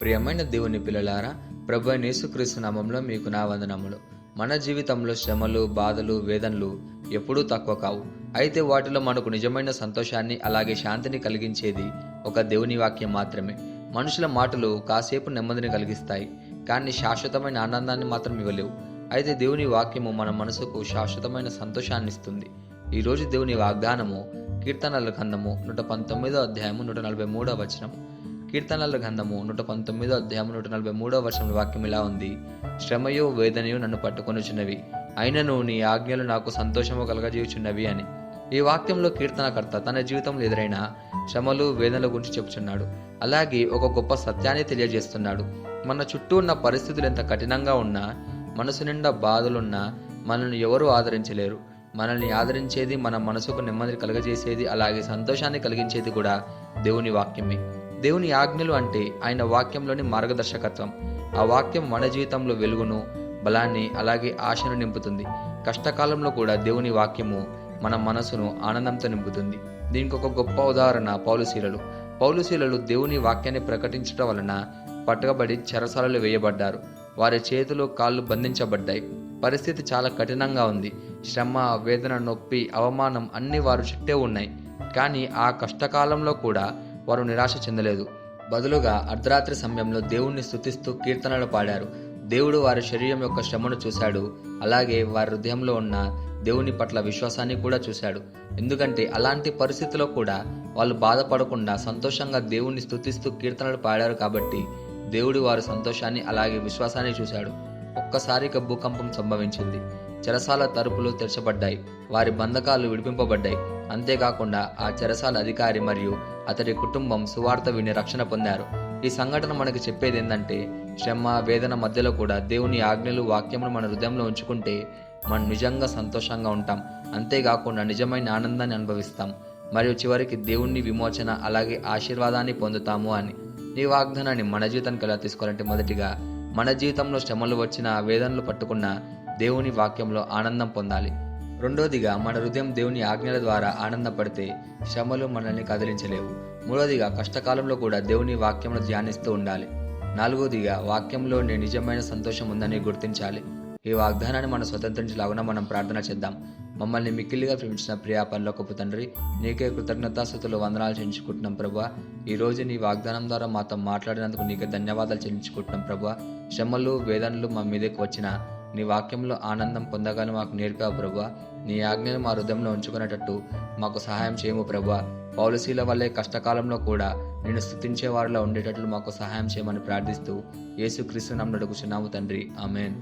ప్రియమైన దేవుని పిల్లలారా ప్రభు నేసుక్రీస్తు నామంలో మీకు నా వందనములు. మన జీవితంలో శ్రమలు బాధలు వేదనలు ఎప్పుడూ తక్కువ కావు. అయితే వాటిలో మనకు నిజమైన సంతోషాన్ని అలాగే శాంతిని కలిగించేది ఒక దేవుని వాక్యం మాత్రమే. మనుషుల మాటలు కాసేపు నెమ్మదిని కలిగిస్తాయి కానీ శాశ్వతమైన ఆనందాన్ని మాత్రం ఇవ్వలేవు. అయితే దేవుని వాక్యము మన మనసుకు శాశ్వతమైన సంతోషాన్ని ఇస్తుంది. ఈరోజు దేవుని వాగ్దానము కీర్తనల కందము నూట పంతొమ్మిదో అధ్యాయము నూట నలభై మూడో వచనం కీర్తనల గ్రంథము నూట పంతొమ్మిదో అధ్యాయం నూట నలభై మూడో వర్షంలో వాక్యం ఇలా ఉంది. శ్రమయో వేదనయో నన్ను పట్టుకొనుచున్నవి. అయినను నీ ఆజ్ఞలు నాకు సంతోషము కలగజేయుచున్నవి అని. ఈ వాక్యంలో కీర్తనకర్త తన జీవితంలో ఎదురైన శ్రమలు వేదనల గురించి చెబుతున్నాడు అలాగే ఒక గొప్ప సత్యాన్ని తెలియజేస్తున్నాడు. మన చుట్టూ ఉన్న పరిస్థితులు ఎంత కఠినంగా ఉన్నా మనసు నిండా బాధలున్నా మనల్ని ఎవరూ ఆదరించలేరు. మనల్ని ఆదరించేది మన మనసుకు నెమ్మది కలగజేసేది అలాగే సంతోషాన్ని కలిగించేది కూడా దేవుని వాక్యమే. దేవుని ఆజ్ఞలు అంటే ఆయన వాక్యంలోని మార్గదర్శకత్వం. ఆ వాక్యం మన జీవితంలో వెలుగును బలాన్ని అలాగే ఆశను నింపుతుంది. కష్టకాలంలో కూడా దేవుని వాక్యము మన మనసును ఆనందంతో నింపుతుంది. దీనికి ఒక గొప్ప ఉదాహరణ పౌలుశీలలు పౌలుశీలలు దేవుని వాక్యాన్ని ప్రకటించడం వలన పట్టుకబడి చెరసాలలో వేయబడ్డారు. వారి చేతులు కాళ్ళు బంధించబడ్డాయి. పరిస్థితి చాలా కఠినంగా ఉంది. శ్రమ వేదన నొప్పి అవమానం అన్ని వారు చుట్టే ఉన్నాయి. కానీ ఆ కష్టకాలంలో కూడా వారు నిరాశ చెందలేదు. బదులుగా అర్ధరాత్రి సమయంలో దేవుణ్ణి స్థుతిస్తూ కీర్తనలు పాడారు. దేవుడు వారి శరీరం యొక్క శ్రమను చూశాడు. అలాగే వారి హృదయంలో ఉన్న దేవుని పట్ల విశ్వాసాన్ని కూడా చూశాడు. ఎందుకంటే అలాంటి పరిస్థితిలో కూడా వాళ్ళు బాధపడకుండా సంతోషంగా దేవుణ్ణి స్థుతిస్తూ కీర్తనలు పాడారు కాబట్టి దేవుడు వారి సంతోషాన్ని అలాగే విశ్వాసాన్ని చూశాడు. ఒక్కసారిగా భూకంపం సంభవించింది. చెరసాల తలుపులు తెరచబడ్డాయి. వారి బంధకాలు విడిపింపబడ్డాయి. అంతేకాకుండా ఆ చెరసాల అధికారి మరియు అతడి కుటుంబం సువార్త విని రక్షణ పొందారు. ఈ సంఘటన మనకి చెప్పేది ఏంటంటే శ్రమ వేదన మధ్యలో కూడా దేవుని ఆజ్ఞలు వాక్యమును మన హృదయంలో ఉంచుకుంటే మనం నిజంగా సంతోషంగా ఉంటాం. అంతేకాకుండా నిజమైన ఆనందాన్ని అనుభవిస్తాం. మరియు చివరికి దేవుణ్ణి విమోచన అలాగే ఆశీర్వాదాన్ని పొందుతాము అని. ఈ వాగ్దానాన్ని మన జీవితానికి ఎలా తీసుకోవాలంటే మొదటిగా మన జీవితంలో శ్రమలు వచ్చిన వేదనలు పట్టుకున్న దేవుని వాక్యంలో ఆనందం పొందాలి. రెండోదిగా మన హృదయం దేవుని ఆజ్ఞల ద్వారా ఆనందపడితే శ్రమలు మనల్ని కదిలించలేవు. మూడోదిగా కష్టకాలంలో కూడా దేవుని వాక్యంలో ధ్యానిస్తూ ఉండాలి. నాలుగోదిగా వాక్యంలోని నిజమైన సంతోషం ఉందని గుర్తించాలి. ఈ వాగ్దానాన్ని మనం స్వతంత్రించలాగున మనం ప్రార్థన చేద్దాం. మమ్మల్ని మిక్కిలిగా ప్రేమించిన ప్రియా పనులకొప్పు తండ్రి నీకే కృతజ్ఞతాస్థుతులు వందనాలు చెల్లించుకుంటున్నాం ప్రభా ఈ రోజు నీ వాగ్దానం ద్వారా మాతో మాట్లాడినందుకు నీకే ధన్యవాదాలు చెల్లించుకుంటున్నాం ప్రభా శ్రమలు వేదనలు మా మీదకి వచ్చిన నీ వాక్యంలో ఆనందం పొందగానే మాకు నేర్పావు ప్రభా నీ ఆజ్ఞను మా హృదయంలో ఉంచుకునేటట్టు మాకు సహాయం చేయము ప్రభా పౌలసీల వల్లే కష్టకాలంలో కూడా నేను స్థుతించే వారిలో ఉండేటట్లు మాకు సహాయం చేయమని ప్రార్థిస్తూ యేసుక్రీస్తు నమ్మడుకుచున్నాము తండ్రి. ఆమెన్.